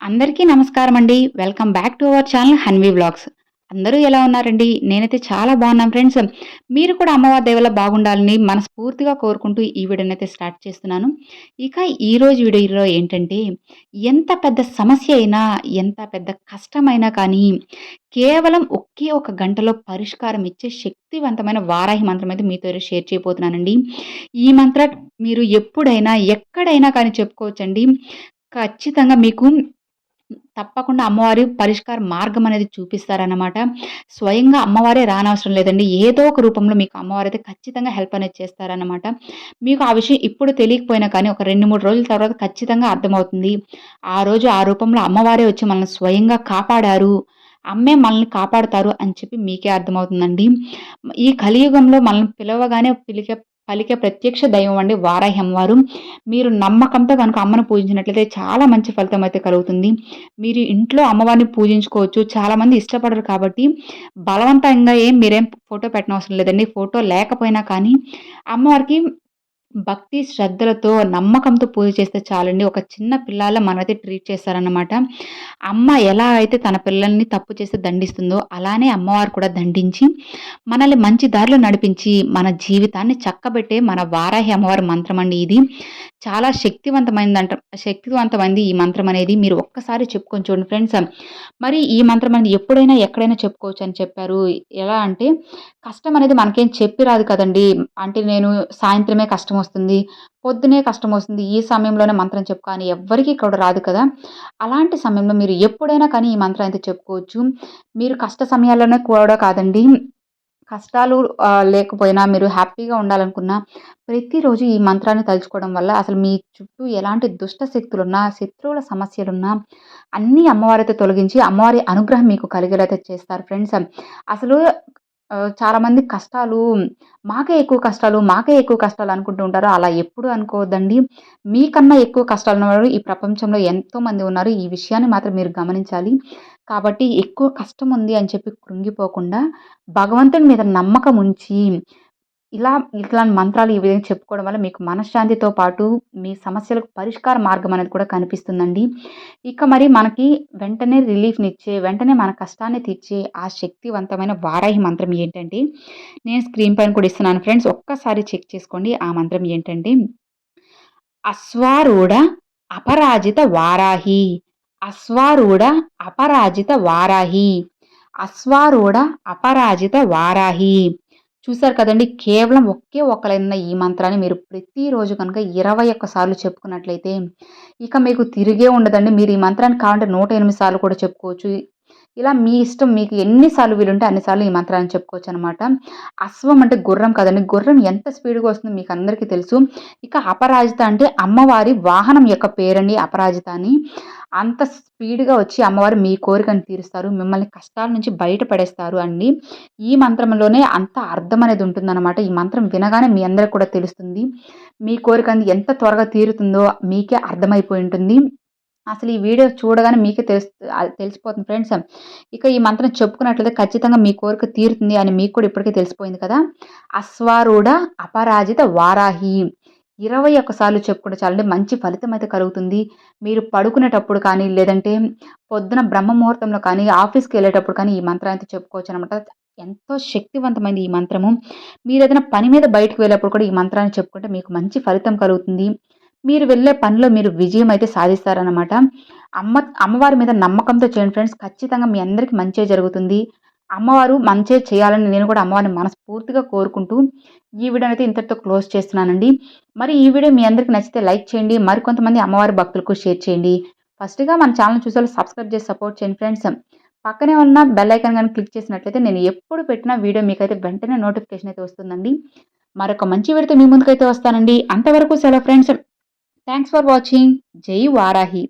అందరికీ నమస్కారం అండి welcome back to our channel Hanvi vlogs అందరూ ఎలా ఉన్నారండి? నేనైతే చాలా బాగున్నాను ఫ్రెండ్స్. మీరు కూడా అమ్మవారి దేవల బాగుండాలని మనస్ఫూర్తిగా కోరుకుంటూ ఈ వీడియోని అయితే స్టార్ట్ చేస్తున్నాను. ఇక ఈరోజు వీడియోలో ఏంటంటే ఎంత పెద్ద సమస్య అయినా ఎంత పెద్ద కష్టమైనా కానీ కేవలం ఒకే ఒక గంటలో పరిష్కారం ఇచ్చే శక్తివంతమైన వారాహి మంత్రం అయితే మీతో షేర్ చేయబోతున్నానండి. ఈ మంత్ర మీరు ఎప్పుడైనా ఎక్కడైనా కానీ చెప్పుకోవచ్చండి. ఖచ్చితంగా మీకు తప్పకుండా అమ్మవారి పరిష్కార మార్గం అనేది చూపిస్తారన్నమాట. స్వయంగా అమ్మవారే రానవసరం లేదండి. ఏదో ఒక రూపంలో మీకు అమ్మవారు అయితే ఖచ్చితంగా హెల్ప్ అనేది చేస్తారనమాట మీకు ఆ విషయం ఇప్పుడు తెలియకపోయినా కానీ ఒక రెండు మూడు రోజుల తర్వాత ఖచ్చితంగా అర్థమవుతుంది. ఆ రోజు ఆ రూపంలో అమ్మవారే వచ్చి మనల్ని స్వయంగా కాపాడారు. అమ్మే మనల్ని కాపాడుతారు అని చెప్పి మీకే అర్థమవుతుందండి. ఈ కలియుగంలో మనల్ని పిలవగానే పిలికే పలికే ప్రత్యక్ష దైవం అండి వారాహి అమ్మవారు. మీరు నమ్మకంతో కనుక అమ్మను పూజించినట్లయితే చాలా మంచి ఫలితం అయితే కలుగుతుంది. మీరు ఇంట్లో అమ్మవారిని పూజించుకోవచ్చు. చాలామంది ఇష్టపడరు కాబట్టి బలవంతంగా ఏం మీరేం ఫోటో పెట్టనవసరం లేదండి. ఫోటో లేకపోయినా కానీ అమ్మవారికి భక్తి శ్రద్ధలతో నమ్మకంతో పూజ చేస్తే చాలండి. ఒక చిన్న పిల్లల మనమైతే ట్రీట్ చేస్తారనమాట అమ్మ ఎలా అయితే తన పిల్లల్ని తప్పు చేస్తే దండిస్తుందో అలానే అమ్మవారు కూడా దండించి మనల్ని మంచి దారిలో నడిపించి మన జీవితాన్ని చక్కబెట్టే మన వారాహి అమ్మవారి మంత్రం అండి ఇది. చాలా శక్తివంతమైందంట శక్తివంతమైంది ఈ మంత్రం అనేది. మీరు ఒక్కసారి చెప్పుకొని చూడండి ఫ్రెండ్స్. మరి ఈ మంత్రం అనేది ఎప్పుడైనా ఎక్కడైనా చెప్పుకోవచ్చు అని చెప్పారు. ఎలా అంటే కష్టం అనేది మనకేం చెప్పి రాదు కదండి. అంటే నేను సాయంత్రమే కష్టం వస్తుంది పొద్దునే కష్టం వస్తుంది ఈ సమయంలోనే మంత్రం చెప్పు కానీ ఎవ్వరికీ ఇక్కడ రాదు కదా. అలాంటి సమయంలో మీరు ఎప్పుడైనా కానీ ఈ మంత్రం అయితే చెప్పుకోవచ్చు. మీరు కష్ట సమయాల్లోనే కూడా కాదండి. కష్టాలు లేకపోయినా మీరు హ్యాపీగా ఉండాలనుకున్నా ప్రతిరోజు ఈ మంత్రాన్ని తలుచుకోవడం వల్ల అసలు మీ చుట్టూ ఎలాంటి దుష్ట శక్తులున్నా శత్రువుల సమస్యలున్నా అన్నీ అమ్మవారితో తొలగించి అమ్మవారి అనుగ్రహం మీకు కలిగేలా చేస్తారు. ఫ్రెండ్స్ అసలు చాలామంది కష్టాలు మాకే ఎక్కువ కష్టాలు మాకే ఎక్కువ కష్టాలు అనుకుంటూ ఉంటారు. అలా ఎప్పుడు అనుకోవద్దండి. మీకన్నా ఎక్కువ కష్టాలు ఉన్నవారు ఈ ప్రపంచంలో ఎంతోమంది ఉన్నారు. ఈ విషయాన్ని మాత్రం మీరు గమనించాలి. కాబట్టి ఎక్కువ కష్టం ఉంది అని చెప్పి కృంగిపోకుండా భగవంతుని మీద నమ్మకం ఉంచి ఇలా ఇట్లాంటి మంత్రాలు ఈ విధంగా చెప్పుకోవడం వల్ల మీకు మనశ్శాంతితో పాటు మీ సమస్యలకు పరిష్కార మార్గం అనేది కూడా కనిపిస్తుందండి. ఇక మరి మనకి వెంటనే రిలీఫ్నిచ్చే వెంటనే మన కష్టాన్ని తీర్చే ఆ శక్తివంతమైన వారాహి మంత్రం ఏంటంటే నేను స్క్రీన్ పైన కూడా ఇస్తున్నాను ఫ్రెండ్స్ ఒక్కసారి చెక్ చేసుకోండి ఆ మంత్రం ఏంటంటే అశ్వారూఢ అపరాజిత వారాహి అశ్వారూఢ అపరాజిత వారాహి అశ్వారూఢ అపరాజిత వారాహి చూశారు కదండి కేవలం ఒకే ఒక్కలైన ఈ మంత్రాన్ని మీరు ప్రతిరోజు కనుక ఇరవై ఒక్క సార్లు చెప్పుకున్నట్లయితే ఇక మీకు తిరిగే ఉండదండి. మీరు ఈ మంత్రాన్ని కావాలంటే నూట ఎనిమిది సార్లు కూడా చెప్పుకోవచ్చు. ఇలా మీ ఇష్టం మీకు ఎన్నిసార్లు వీలుంటే అన్నిసార్లు ఈ మంత్రాన్ని చెప్పుకోవచ్చు అనమాట అశ్వం అంటే గుర్రం కదండి. గుర్రం ఎంత స్పీడ్గా వస్తుందో మీకు అందరికీ తెలుసు. ఇక అపరాజిత అంటే అమ్మవారి వాహనం యొక్క పేరండి అపరాజిత అని అంత స్పీడ్గా వచ్చి అమ్మవారు మీ కోరికను తీరుస్తారు. మిమ్మల్ని కష్టాల నుంచి బయటపడేస్తారు అండి. ఈ మంత్రంలోనే అంత అర్థం అనేది ఉంటుందన్నమాట. ఈ మంత్రం వినగానే మీ అందరికి కూడా తెలుస్తుంది. మీ కోరిక ఎంత త్వరగా తీరుతుందో మీకే అర్థమైపోయి ఉంటుంది. అసలు ఈ వీడియో చూడగానే మీకే తెలుసు తెలిసిపోతుంది ఫ్రెండ్స్. ఇక ఈ మంత్రం చెప్పుకున్నట్లయితే ఖచ్చితంగా మీ కోరిక తీరుతుంది అని మీకు కూడా ఇప్పటికే తెలిసిపోయింది కదా. అశ్వారూఢ అపరాజిత వారాహి. ఇరవై ఒక్కసార్లు చెప్పుకుంటే చాలంటే మంచి ఫలితం అయితే కలుగుతుంది. మీరు పడుకునేటప్పుడు కానీ లేదంటే పొద్దున బ్రహ్మ ముహూర్తంలో కానీ ఆఫీస్కి వెళ్ళేటప్పుడు కానీ ఈ మంత్రం అయితే చెప్పుకోవచ్చు అనమాట ఎంతో శక్తివంతమైంది ఈ మంత్రము. మీరు ఏదైనా పని మీద బయటకు వెళ్ళేప్పుడు కూడా ఈ మంత్రాన్ని చెప్పుకుంటే మీకు మంచి ఫలితం కలుగుతుంది. మీరు వెళ్ళే పనిలో మీరు విజయం అయితే సాధిస్తారనమాట అమ్మ అమ్మవారి మీద నమ్మకంతో చేయండి ఫ్రెండ్స్. ఖచ్చితంగా మీ అందరికీ మంచే జరుగుతుంది. అమ్మవారు మంచే చేయాలని నేను కూడా అమ్మవారిని మనస్ఫూర్తిగా కోరుకుంటూ ఈ వీడియో అయితే ఇంతటితో క్లోజ్ చేస్తున్నానండి. మరి ఈ వీడియో మీ అందరికీ నచ్చితే లైక్ చేయండి. మరికొంతమంది అమ్మవారి భక్తులకు షేర్ చేయండి. ఫస్ట్గా మన ఛానల్ చూసే సబ్స్క్రైబ్ చేసి సపోర్ట్ చేయండి ఫ్రెండ్స్. పక్కనే ఉన్న బెల్ ఐకాన్ కానీ క్లిక్ చేసినట్లయితే నేను ఎప్పుడు పెట్టిన వీడియో మీకైతే వెంటనే నోటిఫికేషన్ అయితే వస్తుందండి. మరొక మంచి వీడితో మీ ముందుకైతే వస్తానండి. అంతవరకు సెలవు ఫ్రెండ్స్. థ్యాంక్స్ ఫర్ వాచింగ్ జై వారాహి.